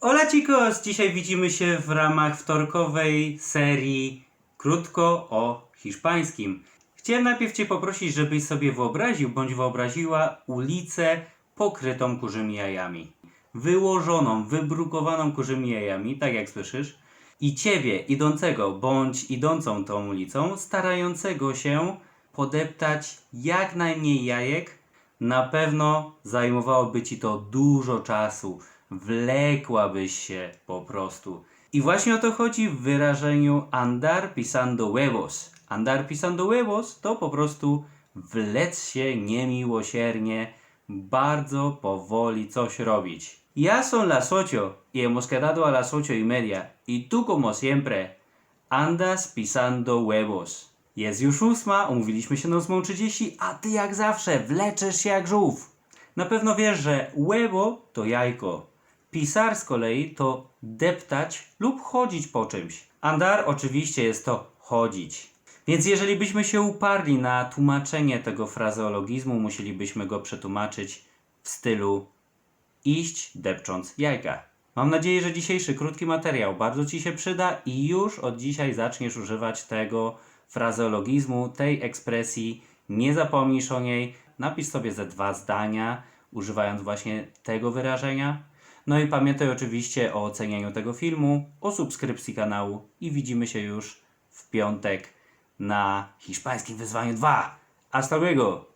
Hola chicos! Dzisiaj widzimy się w ramach wtorkowej serii Krótko o hiszpańskim. Chciałem najpierw Cię poprosić, żebyś sobie wyobraził bądź wyobraziła ulicę pokrytą kurzymi jajami. Wyłożoną, wybrukowaną kurzymi jajami, tak jak słyszysz. I Ciebie, idącego bądź idącą tą ulicą, starającego się podeptać jak najmniej jajek, na pewno zajmowałoby ci to dużo czasu, wlekłabyś się po prostu. I właśnie o to chodzi w wyrażeniu andar pisando huevos. Andar pisando huevos to po prostu wlec się niemiłosiernie, bardzo powoli coś robić. Ya son las ocho y hemos quedado a las ocho y media y tú como siempre Andas pisando huevos. Jest już ósma, umówiliśmy się na 8.30, a ty jak zawsze wleczesz się jak żółw. Na pewno wiesz, że huevo to jajko. Pisar z kolei to deptać lub chodzić po czymś. Andar oczywiście jest to chodzić. Więc jeżeli byśmy się uparli na tłumaczenie tego frazeologizmu, musielibyśmy go przetłumaczyć w stylu iść depcząc jajka. Mam nadzieję, że dzisiejszy krótki materiał bardzo Ci się przyda i już od dzisiaj zaczniesz używać tego frazeologizmu, tej ekspresji. Nie zapomnisz o niej. Napisz sobie ze dwa zdania, używając właśnie tego wyrażenia. No i pamiętaj oczywiście o ocenianiu tego filmu, o subskrypcji kanału i widzimy się już w piątek na hiszpańskim wyzwaniu 2. Hasta luego!